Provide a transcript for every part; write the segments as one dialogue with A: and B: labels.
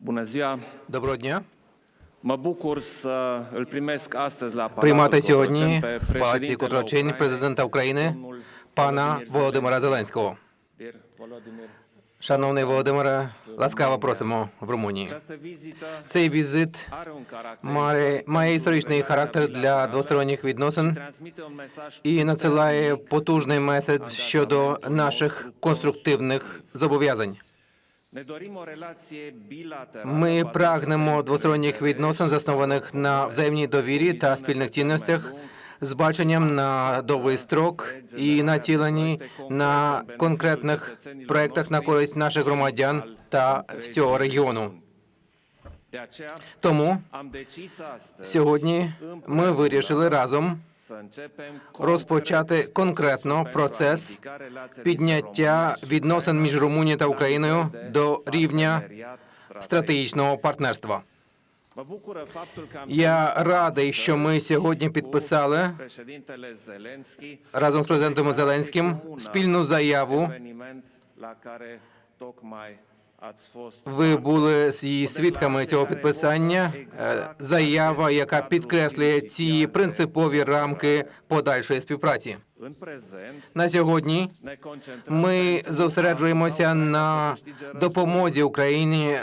A: Bună ziua!
B: Доброго дня.
A: Mă bucur să îl primesc astăzi la
B: Приймати сьогодні в палаці Котрочень президента України пана Володимира Зеленського. Шановний Володимире, ласкаво просимо в Румунії. Цей візит має, має історичний характер для двосторонніх відносин і надсилає потужний меседж щодо наших конструктивних зобов'язань. Ми прагнемо двосторонніх відносин, заснованих на взаємній довірі та спільних цінностях, з баченням на довгий строк і націлені на конкретних проектах на користь наших громадян та всього регіону. Тому сьогодні ми вирішили разом розпочати конкретно процес підняття відносин між Румунією та Україною до рівня стратегічного партнерства. Я радий, що ми сьогодні підписали разом з президентом Зеленським спільну заяву. Ви були її свідками цього підписання. Е, Заява, яка підкреслює ці принципові рамки подальшої співпраці. На сьогодні ми зосереджуємося на допомозі Україні е,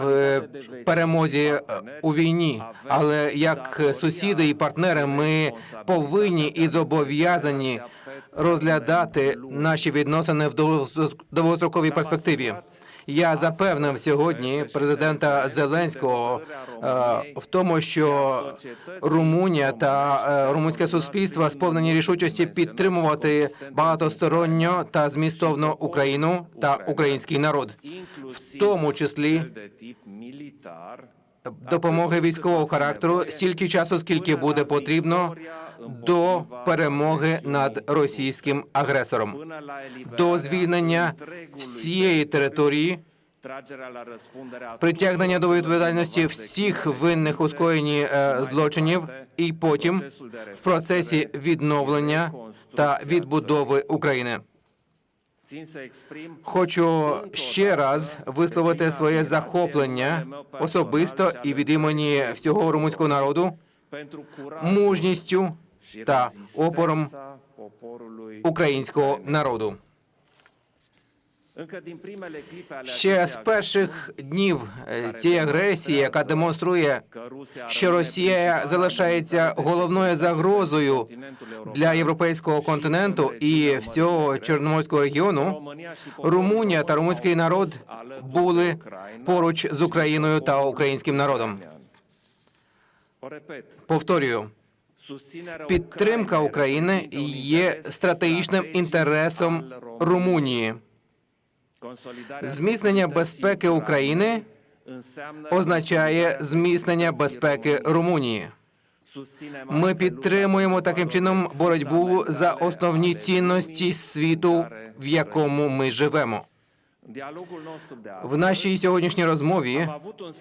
B: в перемозі е, у війні. Але як сусіди і партнери, ми повинні і зобов'язані розглядати наші відносини в довго- довгостроковій перспективі. Я запевнив сьогодні президента Зеленського е, в тому, що Румунія та е, румунське суспільство сповнені рішучості підтримувати багатосторонньо та змістовно Україну та український народ, в тому числі допомоги військового характеру стільки часу, скільки буде потрібно до перемоги над російським агресором, до звільнення всієї території. притягнення до відповідальності всіх винних у скоєнні е, злочинів, і потім в процесі відновлення та відбудови України. Хочу ще раз висловити своє захоплення особисто і від імені всього румунського народу мужністю та опором українського народу. Ще з перших днів е, цієї агресії, яка демонструє, що Росія залишається головною загрозою для європейського континенту і всього Чорноморського регіону. Румунія та румунський народ були поруч з Україною та українським народом. Повторюю, підтримка України є стратегічним інтересом. Румунії. Зміцнення безпеки України означає зміцнення безпеки. Румунії. Ми підтримуємо таким чином боротьбу за основні цінності світу, в якому ми живемо. В нашій сьогоднішній розмові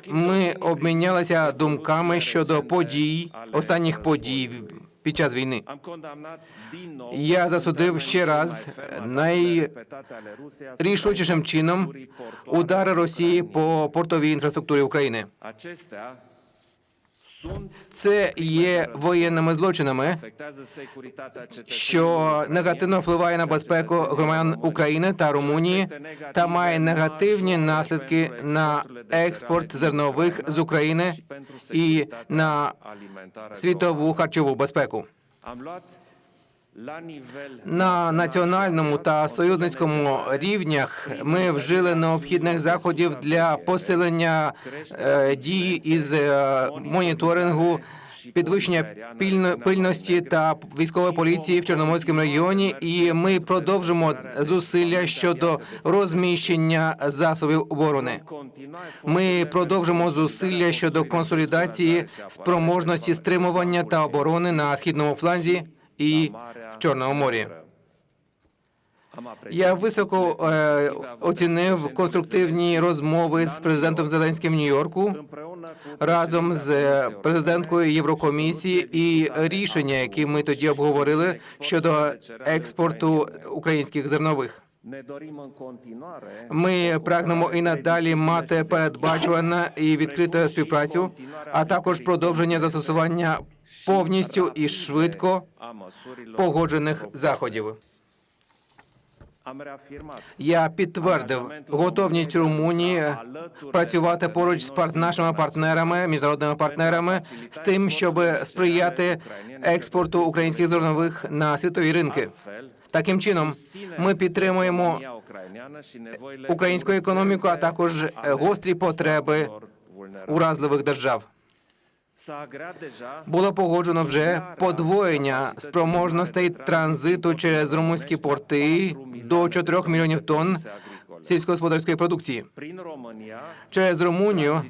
B: ми обмінялися думками щодо подій, останніх подій під час війни. Я засудив ще раз
A: mai ferm atacurile
B: най-
A: repetate ale Rusiei asupra
B: рішучішим чином удари Росії по портовій інфраструктурі України. Це є воєнними злочинами, що негативно впливає на безпеку громадян України та Румунії та має негативні наслідки на експорт зернових з України і на світову харчову безпеку. На національному та союзницькому рівнях ми вжили необхідних заходів для посилення е, дії із е, моніторингу, підвищення пильності та військової поліції в Чорноморському регіоні. І ми продовжимо зусилля щодо розміщення засобів оборони. Ми продовжимо зусилля щодо консолідації спроможності стримування та оборони на східному фланзі і в Чорному морі. Я високо е, оцінив конструктивні розмови з президентом Зеленським в Нью-Йорку разом з е, президенткою Єврокомісії і рішення, які ми тоді обговорили щодо експорту українських зернових. Ми прагнемо і надалі мати передбачуване і відкриту співпрацю, а також продовження застосування повністю і швидко погоджених заходів. Я підтвердив готовність Румунії працювати поруч з нашими партнерами, міжнародними партнерами, з тим, щоб сприяти експорту українських зернових на світові ринки. Таким чином, ми підтримуємо українську економіку, а також гострі потреби уразливих держав. Було погоджено вже подвоєння спроможностей транзиту через румунські порти до 4 мільйонів тонн сільськогосподарської продукції. Через Румунію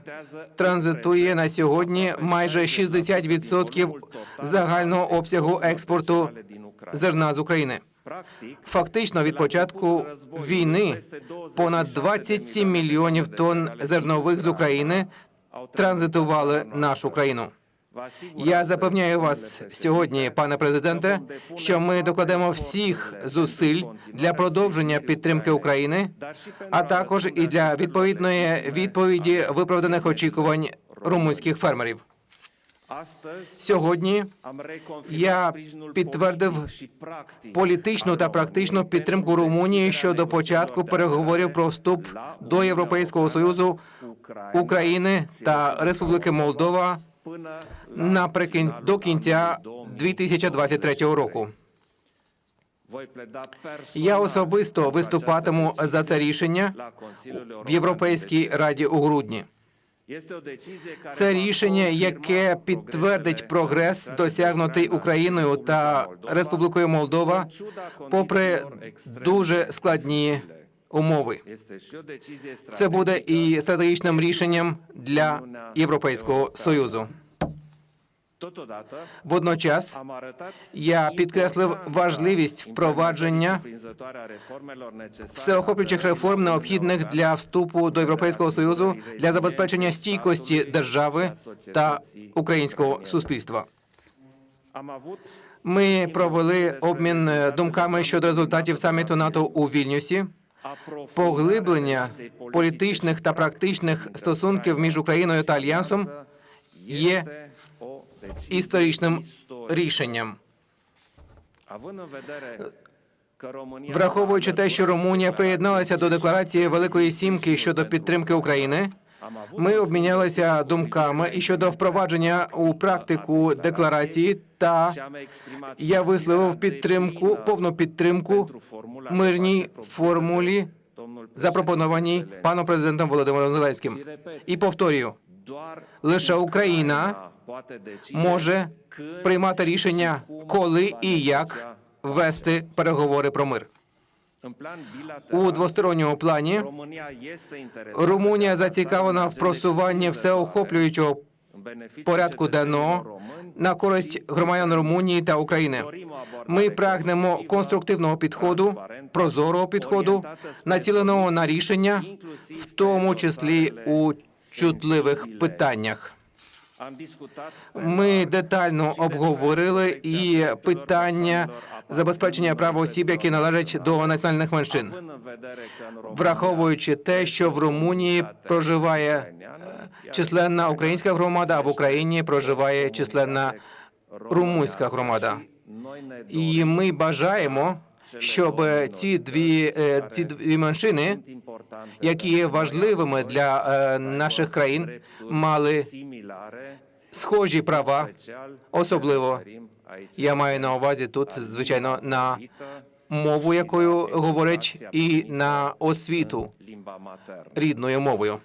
B: транзитує на сьогодні майже 60% загального обсягу експорту зерна з України. Фактично, від початку війни понад 27 мільйонів тонн зернових з України транзитували нашу країну. Я запевняю вас сьогодні, пане президенте, що ми докладемо всіх зусиль для продовження підтримки України, а також і для відповідної відповіді виправданих очікувань румунських фермерів. Сьогодні Я підтвердив політичну та практичну підтримку Румунії щодо початку переговорів про вступ до Європейського союзу
A: України
B: та Республіки Молдова
A: până
B: наприкін до кінця 2023 року. Я особисто виступатиму за це рішення в Європейській раді у грудні. Це рішення, яке підтвердить прогрес, досягнутий Україною та Республікою Молдова, попри дуже складні умови. Це буде і стратегічним рішенням для Європейського союзу. Водночас я підкреслив важливість впровадження всеохоплюючих реформ, необхідних для вступу до Європейського союзу для забезпечення стійкості держави та українського суспільства. Ми провели обмін думками щодо результатів саміту НАТО у Вільнюсі, поглиблення політичних та практичних стосунків між Україною та Альянсом є історичним рішенням. Враховуючи те, що Румунія приєдналася до декларації Великої Сімки щодо підтримки України, ми обмінялися думками і щодо впровадження у практику декларації. Та я висловив підтримку, повну підтримку мирній формулі, запропонованій паном президентом Володимиром Зеленським. І повторюю, лише Україна може приймати рішення, коли і як вести переговори про мир. У двосторонньому плані Румунія зацікавлена в просуванні всеохоплюючого порядку денного на користь громадян Румунії та України. Ми прагнемо конструктивного підходу, прозорого підходу, націленого на рішення, в тому числі у чутливих питаннях. Ми детально обговорили і питання забезпечення прав осіб, які належать до національних меншин, враховуючи те, що в Румунії проживає е, численна українська громада, а в Україні проживає численна румунська громада. І ми бажаємо, щоб ці дві е, ці дві меншини, які є важливими для е, наших країн, мали схожі права. Особливо я маю на увазі тут, звичайно, на мову, якою говорять, і на освіту рідною мовою.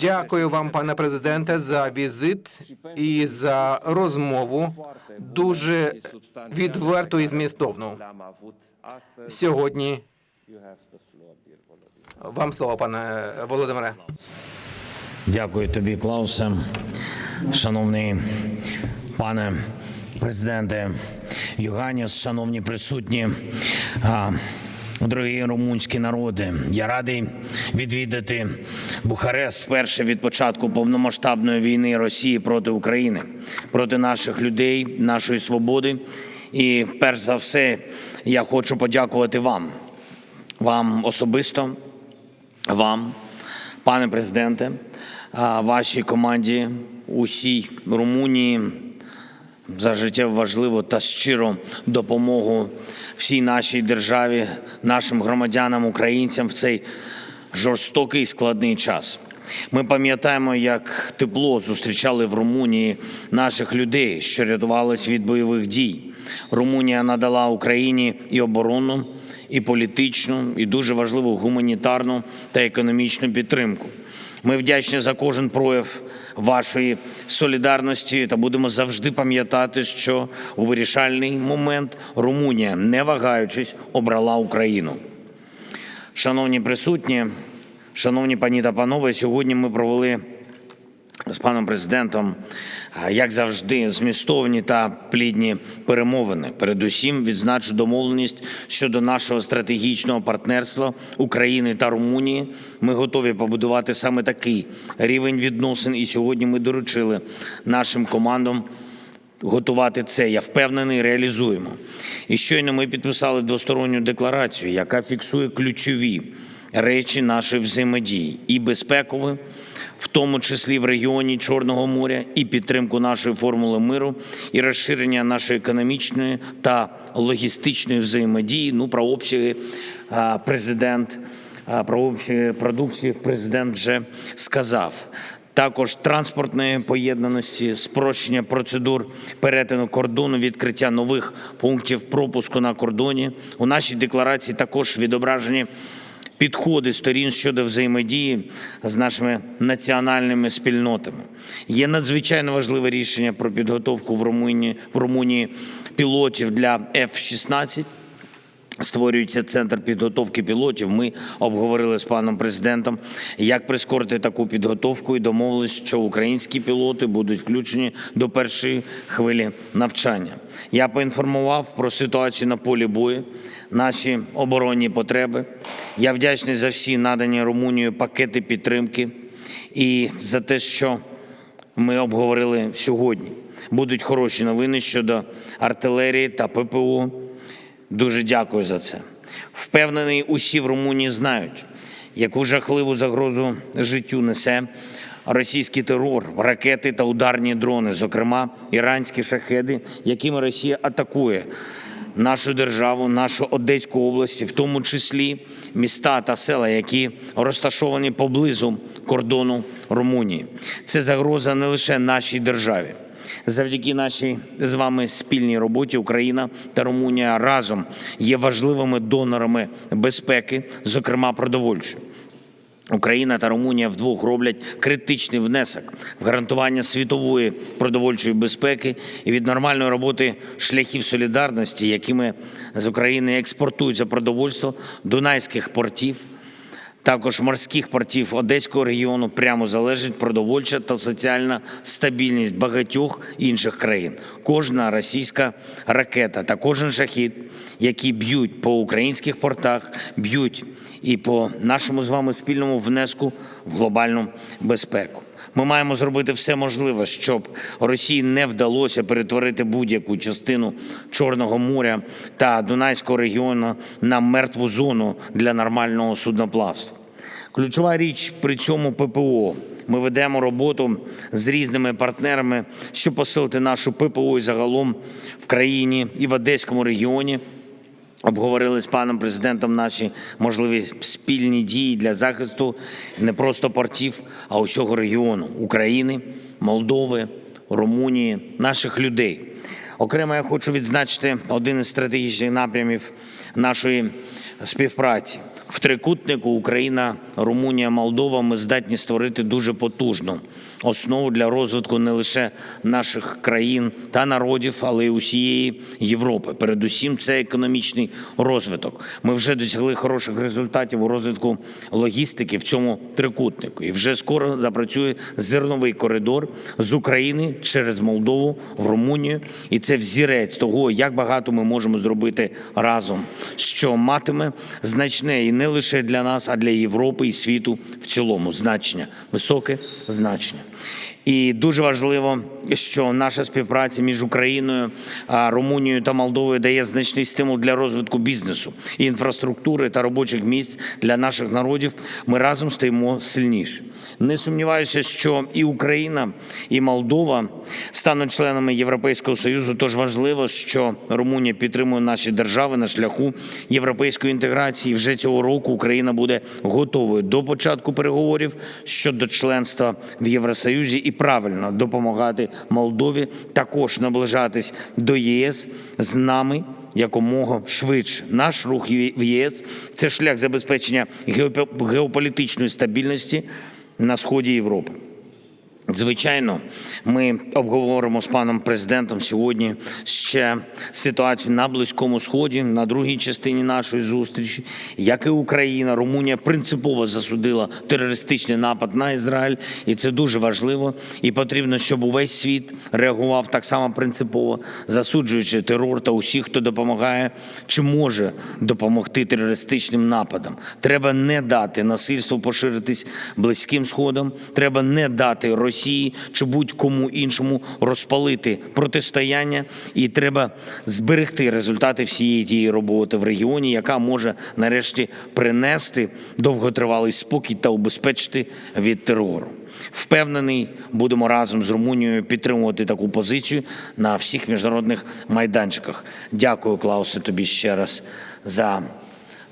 B: Дякую вам, пане президенте, за візит і за розмову дуже відверту і змістовну. Сьогодні вам слово, пане Володимире.
C: Дякую тобі, Клаусе. Шановний пане президенте Юганіс, шановні присутні, дорогі румунські народи, я радий відвідати Бухарест вперше від початку повномасштабної війни Росії проти України, проти наших людей, нашої свободи. І перш за все, я хочу подякувати вам, вам особисто, вам, пане президенте, вашій команді, усій Румунії за життєво важливу та щиру допомогу всій нашій державі, нашим громадянам, українцям в цей жорстокий складний час. Ми пам'ятаємо, як тепло зустрічали в Румунії наших людей, що рятувались від бойових дій. Румунія надала Україні і оборонну, і політичну, і дуже важливу гуманітарну та економічну підтримку. Ми вдячні за кожен прояв вашої солідарності та будемо завжди пам'ятати, що у вирішальний момент Румунія, не вагаючись, обрала Україну. Шановні присутні, шановні пані та панове, сьогодні ми провели з паном президентом, як завжди, змістовні та плідні перемовини. Передусім відзначу домовленість щодо нашого стратегічного партнерства України та Румунії. Ми готові побудувати саме такий рівень відносин. І сьогодні ми доручили нашим командам готувати це. Я впевнений, реалізуємо. І щойно ми підписали двосторонню декларацію, яка фіксує ключові речі нашої взаємодії і безпекові, в тому числі в регіоні Чорного моря, і підтримку нашої формули миру, і розширення нашої економічної та логістичної взаємодії. Ну про обсяги президент. Про обсяги продукції президент вже сказав також транспортної поєднаності, спрощення процедур перетину кордону, відкриття нових пунктів пропуску на кордоні. У нашій декларації також відображені підходи сторін щодо взаємодії з нашими національними спільнотами. Є надзвичайно важливе рішення про підготовку в Румунії, в Румунії пілотів для F-16. Створюється центр підготовки пілотів. Ми обговорили з паном президентом, як прискорити таку підготовку і домовились, що українські пілоти будуть включені до першої хвилі навчання. Я поінформував про ситуацію на полі бою, наші оборонні потреби. Я вдячний за всі надані Румунією пакети підтримки і за те, що ми обговорили сьогодні. Будуть хороші новини щодо артилерії та ППО. Дуже дякую за це. Впевнений, усі в Румунії знають, яку жахливу загрозу життю несе російський терор, ракети та ударні дрони, зокрема іранські шахеди, якими Росія атакує нашу державу, нашу Одеську область, в тому числі міста та села, які розташовані поблизу кордону Румунії. Це загроза не лише нашій державі. Завдяки нашій з вами спільній роботі Україна та Румунія разом є важливими донорами безпеки, зокрема продовольчої. Україна та Румунія вдвох роблять критичний внесок в гарантування світової продовольчої безпеки і від нормальної роботи шляхів солідарності, якими з України експортується продовольство дунайських портів. Також морських портів Одеського регіону прямо залежить продовольча та соціальна стабільність багатьох інших країн. Кожна російська ракета та кожен шахід, які б'ють по українських портах, б'ють і по нашому з вами спільному внеску в глобальну безпеку. Ми маємо зробити все можливе, щоб Росії не вдалося перетворити будь-яку частину Чорного моря та Дунайського регіону на мертву зону для нормального судноплавства. Ключова річ при цьому ППО. Ми ведемо роботу з різними партнерами, щоб посилити нашу ППО і загалом в країні і в Одеському регіоні. Обговорили з паном президентом наші можливі спільні дії для захисту не просто портів, а усього регіону України, Молдови, Румунії, наших людей. Окремо я хочу відзначити один із стратегічних напрямів нашої співпраці. В трикутнику Україна, Румунія, Молдова ми здатні створити дуже потужну основу для розвитку не лише наших країн та народів, але й усієї Європи. Передусім, це економічний розвиток. Ми вже досягли хороших результатів у розвитку логістики в цьому трикутнику. І вже скоро запрацює зерновий коридор з України через Молдову в Румунію. І це взірець того, як багато ми можемо зробити разом, що матиме значне і не лише для нас, а для Європи і світу в цілому значення, високе значення. І дуже важливо, що наша співпраця між Україною, Румунією та Молдовою дає значний стимул для розвитку бізнесу, інфраструктури та робочих місць для наших народів. Ми разом стоїмо сильніше. Не сумніваюся, що і Україна, і Молдова стануть членами Європейського союзу. Тож важливо, що Румунія підтримує наші держави на шляху європейської інтеграції. Вже цього року Україна буде готовою до початку переговорів щодо членства в Євросоюзі і правильно допомагати Молдові також наближатись до єС з нами якомога швидше. Наш рух в ЄС це шлях забезпечення геополітичної стабільності на сході Європи. Звичайно, ми обговоримо з паном президентом сьогодні ще ситуацію на Близькому Сході, на другій частині нашої зустрічі, як і Україна, Румунія принципово засудила терористичний напад на Ізраїль, і це дуже важливо. І потрібно, щоб увесь світ реагував так само принципово, засуджуючи терор та усіх, хто допомагає чи може допомогти терористичним нападам. Треба не дати насильству поширитись близьким сходом. Треба не дати Росії чи будь-кому іншому розпалити протистояння, і треба зберегти результати всієї тієї роботи в регіоні, яка може нарешті принести довготривалий спокій та убезпечити від терору. Впевнений, будемо разом з Румунією підтримувати таку позицію на всіх міжнародних майданчиках. Дякую, Клаусе, тобі ще раз за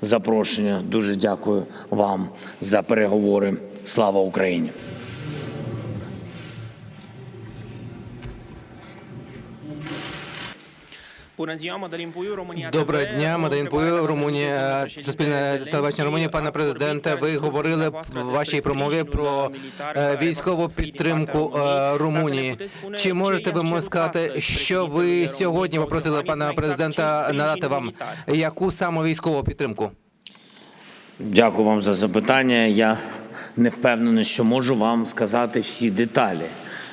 C: запрошення. Дуже дякую вам за переговори. Слава Україні!
B: Доброго дня,
D: întrebare
B: Пую, Румунія, Суспільне телебачення Румунії. Пане президенте, ви говорили в вашій промові про е, військову підтримку е. Румунії. Чи можете ви сказати, що ви сьогодні попросили пана президента надати вам? Яку саме військову підтримку?
C: Дякую вам за запитання. Я не впевнений, що можу вам сказати всі деталі,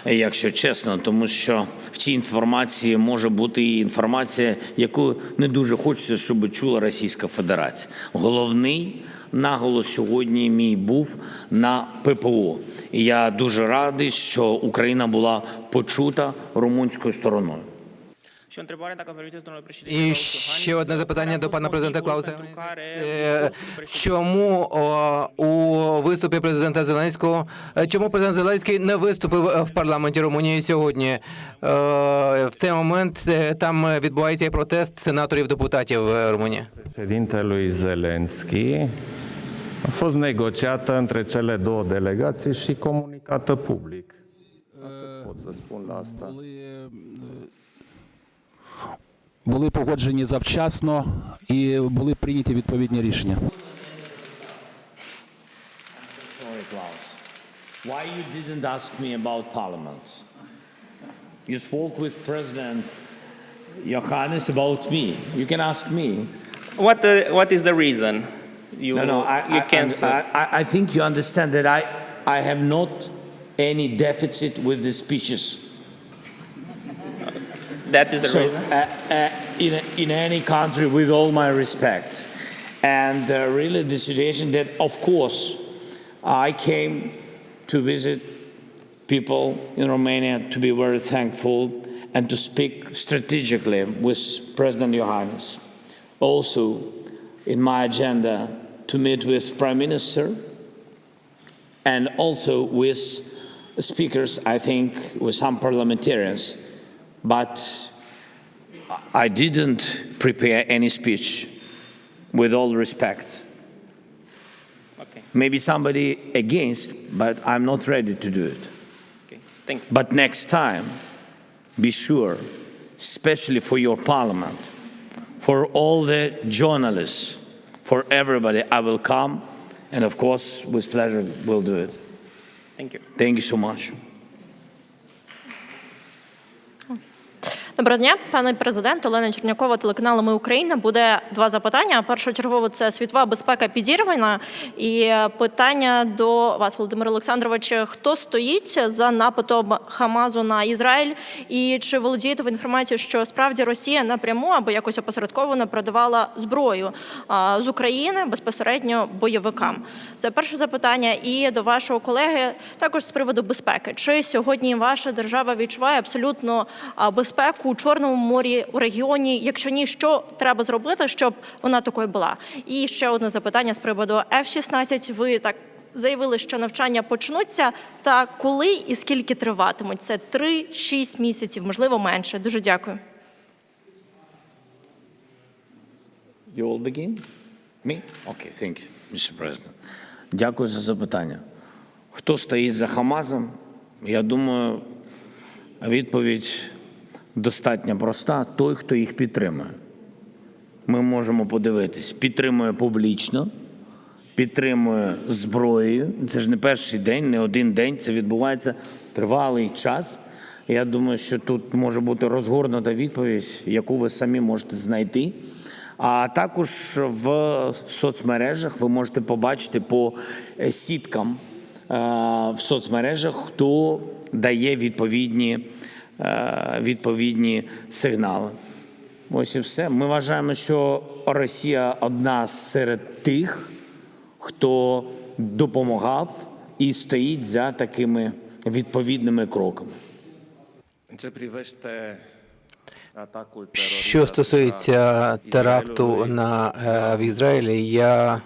C: якщо чесно, тому що в цій інформації може бути і інформація, яку не дуже хочеться, щоб чула Російська Федерація. Головний наголос сьогодні мій був на ППО. І я дуже радий, що Україна була почута румунською стороною.
B: І ще одне запитання до пана президента Клауса. Е, Чому у виступі президента Зеленського, е, чому президент Зеленський не виступив е, в парламенті Румунії сьогодні? В цей момент там відбувається і протест сенаторів-депутатів е, Румунії.
E: președintelui Zelenski a fost negociată între cele două delegații și comunicată public. Atât pot să spun la asta.
F: Були, е, погоджені завчасно і були прийняті відповідні рішення.
C: Why you didn't ask me about Parliament? You spoke with President Johannes about me. You can ask me.
D: What, the, what is the reason you,
C: No, no. I,
D: you
C: I,
D: cancel?
C: I, I- I think you understand that I, I have not any deficit with the speeches.
D: That is the
C: So,
D: reason?
C: uh, uh, in, in any country, with all my respect, and uh, really the situation that, of course, I came to visit people in Romania to be very thankful and to speak strategically with President Johannes. Also, in my agenda, to meet with Prime Minister and also with speakers, I think, with some parliamentarians. But I didn't prepare any speech, with all respect.
D: Okay,
C: Maybe somebody against, but I'm not ready to do it.
D: okay. Thank you.
C: But next time, be sure, especially for your parliament, for all the journalists, for everybody, I will come, and of course, with pleasure, we'll do it.
D: Thank you.
C: Thank you so much.
G: Доброго дня, пане президент, Олена Чернякова, телеканал Ми Україна. Буде два запитання. Першочергово це світова безпека підірвана. І питання до вас, Володимир Олександрович. Хто стоїть за нападом Хамазу на Ізраїль? І чи володієте ви інформацією, що справді Росія напряму або якось опосередковано продавала зброю з України безпосередньо бойовикам? Це перше запитання. І до вашого колеги також з приводу безпеки. Чи сьогодні ваша держава відчуває абсолютно а, безпеку у Чорному морі у регіоні? Якщо ні, що треба зробити, щоб вона такою була? І ще одне запитання з приводу F-16. Ви так. Заявили, що навчання почнуться. Та коли і скільки триватимуть? Це 3-6 місяців, можливо, менше. Дуже дякую.
C: You all begin? Me? Okay, thank you, Mr. President. Дякую за запитання. Хто стоїть за Хамазом? Я думаю, відповідь достатньо проста. Той, хто їх підтримує. Ми можемо подивитись, підтримує публічно, підтримує зброєю. Це ж не перший день, не один день. Це відбувається тривалий час. Я думаю, що тут може бути розгорнута відповідь, яку ви самі можете знайти. А також в соцмережах ви можете побачити по е, сіткам е, в соцмережах, хто дає відповідні, відповідні сигнали. Ось і все. Ми вважаємо, що Росія одна серед тих, хто допомагав і стоїть за такими відповідними кроками.
B: Що стосується теракту на е, в Ізраїлі, я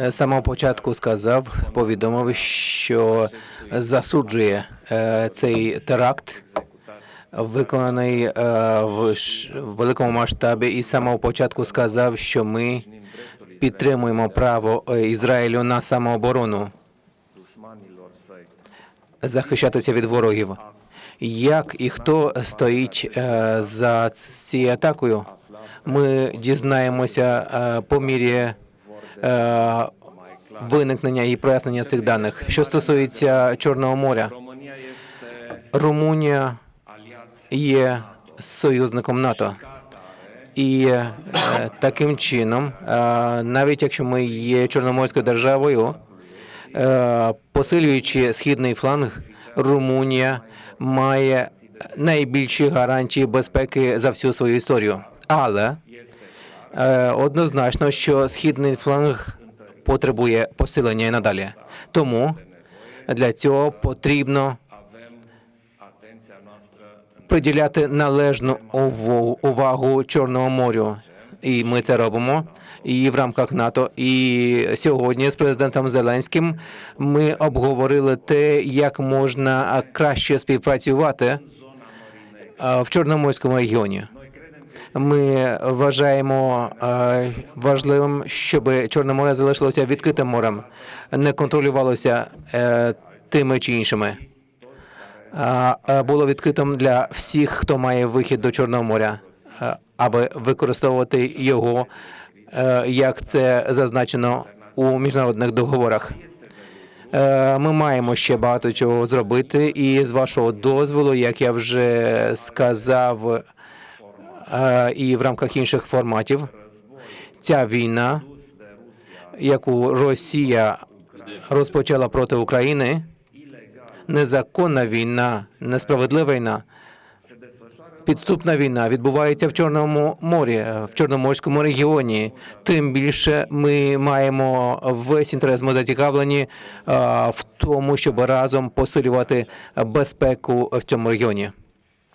B: е, з самого початку сказав, повідомив, що засуджує е, цей теракт, виконаний е, в великому масштабі, і самого початку сказав, що ми підтримуємо право е, Ізраїлю на самооборону. захищатися від ворогів. Як і хто стоїть е, за цією атакою, ми дізнаємося по мірі виникнення і прояснення цих даних. Що стосується Чорного моря, Румунія є союзником НАТО. І е, таким чином, е, навіть якщо ми є чорноморською державою, е, посилюючи східний фланг, Румунія має найбільші гарантії безпеки за всю свою історію. Але однозначно, що східний фланг потребує посилення і надалі. Тому для цього потрібно приділяти належну увагу Чорному морю. І ми це робимо і в рамках НАТО. І сьогодні з президентом Зеленським ми обговорили те, як можна краще співпрацювати а, в Чорноморському регіоні. Ми вважаємо е, важливим, щоб Чорне море залишилося відкритим морем, не контролювалося е, тими чи іншими е, було відкритим для всіх, хто має вихід до Чорного моря, аби використовувати його, е, як це зазначено у міжнародних договорах. Е, Ми маємо ще багато чого зробити, і з вашого дозволу, як я вже сказав, е, і в рамках інших форматів, ця війна, яку Росія розпочала проти України, незаконна війна, несправедлива війна, підступна війна відбувається в Чорному морі, в Чорноморському регіоні. Тим більше ми маємо весь інтерес, ми зацікавлені в тому, щоб разом посилювати безпеку в цьому регіоні.